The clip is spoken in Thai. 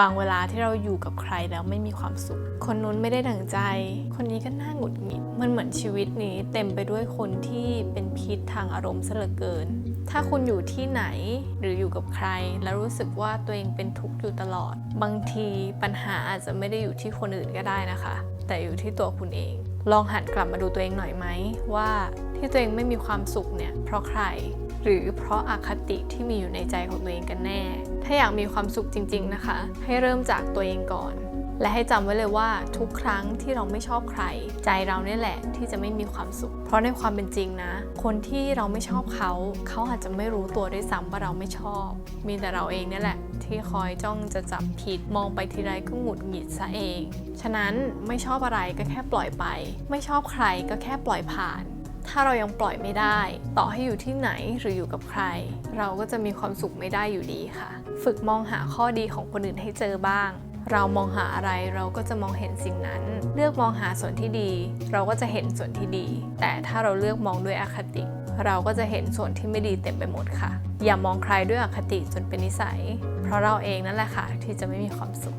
บางเวลาที่เราอยู่กับใครแล้วไม่มีความสุข คนนู้นไม่ได้ดั่งใจ คนนี้ก็น่าหงุดหงิด มันเหมือนชีวิตนี้เต็มไปด้วยคนที่เป็นพิษทางอารมณ์ซะเหลือเกิน ถ้าคุณอยู่ที่ไหนหรืออยู่กับใคร แล้วรู้สึกว่าตัวเองเป็นทุกข์อยู่ตลอด บางทีปัญหาอาจจะไม่ได้อยู่ที่คนอื่นก็ได้นะคะ แต่อยู่ที่ตัวคุณเอง ลองหันกลับมาดูตัวเองหน่อยไหมว่าที่ตัวเองไม่มีความสุขเนี่ยเพราะใคร หรือเพราะอาคติที่มีอยู่ในใจของตัวเองกันแน่ ถ้าอยากมีความสุขจริง ๆนะคะ ให้เริ่มจากตัวเองก่อน และให้จำไว้เลยว่าทุกครั้งที่เราไม่ชอบใคร ใจเราเนี่ยแหละที่จะไม่มีความสุข เพราะในความเป็นจริงนะ คนที่เราไม่ชอบเขา เขาอาจจะไม่รู้ตัวด้วยซ้ำว่าเราไม่ชอบ มีแต่เราเองเนี่ยแหละที่คอยจ้องจะจับผิดมองไปทีไรก็หงุดหงิดซะเอง ฉะนั้นไม่ชอบอะไรก็แค่ปล่อยไป ไม่ชอบใครก็แค่ปล่อยผ่าน ถ้าเรายังปล่อยไม่ได้ ต่อให้อยู่ที่ไหนหรืออยู่กับใคร เราก็จะมีความสุขไม่ได้อยู่ดีค่ะ ฝึกมองหาข้อดีของคนอื่นให้เจอบ้าง เรามองหาอะไรเราก็จะมองเห็นสิ่งนั้น เลือกมองหาส่วนที่ดี เราก็จะเห็นส่วนที่ดี แต่ถ้าเราเลือกมองด้วยอคติ เราก็จะเห็นส่วนที่ไม่ดีเต็มไปหมดค่ะ อย่ามองใครด้วยอคติจนเป็นนิสัย เพราะเราเองนั่นแหละค่ะที่จะไม่มีความสุข